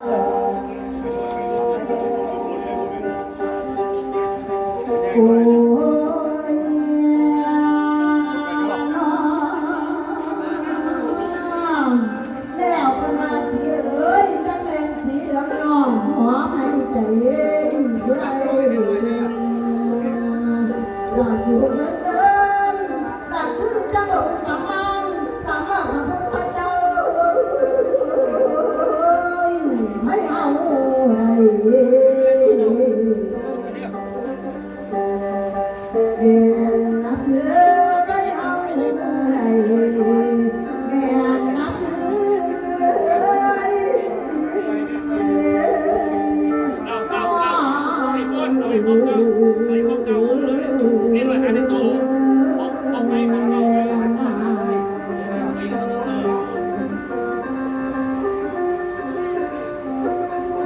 โแ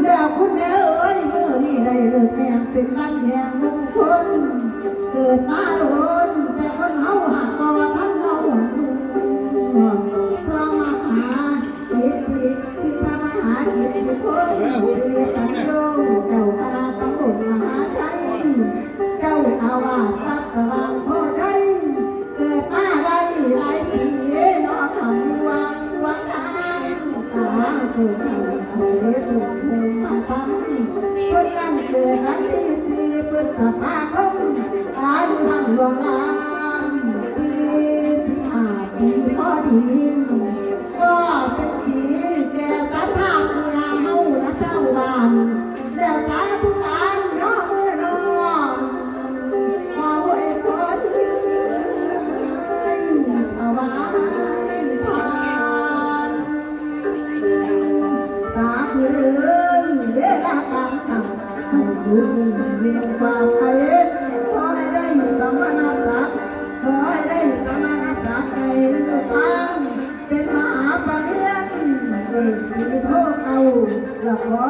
ล้วคุณแม่เอ้ยเมื่อนี่ได้เลิกแม่เป็นบ้านแห่งมงคลเกิดมาโดนแต่คนเฮาหักบ่ท่านาสุขเอสุขภูมิมาทำเพิ่นกันเกิดวันที่สี่พฤษภาคมอายุท่านหลวงงามปีที่ห้าปีพอดีาคือเรื่องเวลาการทำให้อยู่นิ่งเรียนความไปขอให้ได้สมณศักดิ์ขอให้ได้สมณศัติในมือฟังเป็นมหาปริญญาเกิดปีโทเก่าละขอ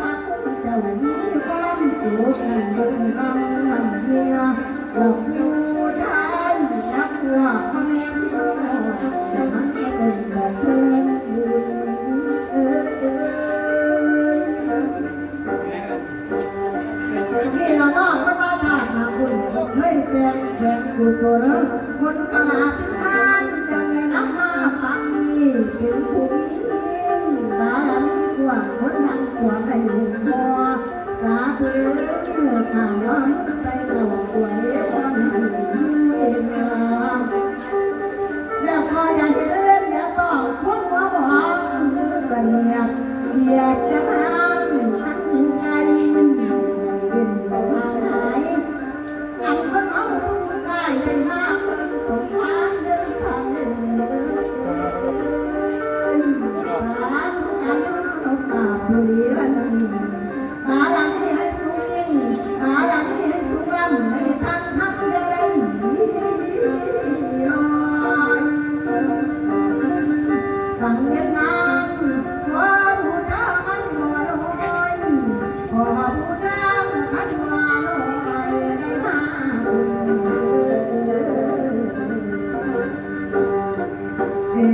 พักเจ้ามีความสุขกันเบิ่งกำมันเดียและ แจกแจกกุศลคนตลาดที่ทานจังได้นำมาปักนี้เป็นผู้มีบารมีกว่าคนดังกว่าใครหุ่นพอสาธุเมื่อข่าวว่ามือใจเก่าป่วยพอให้เองแล้ว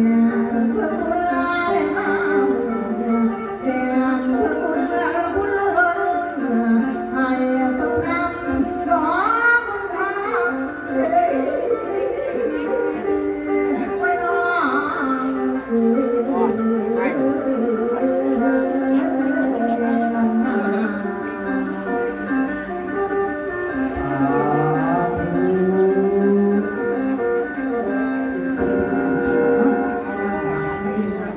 now.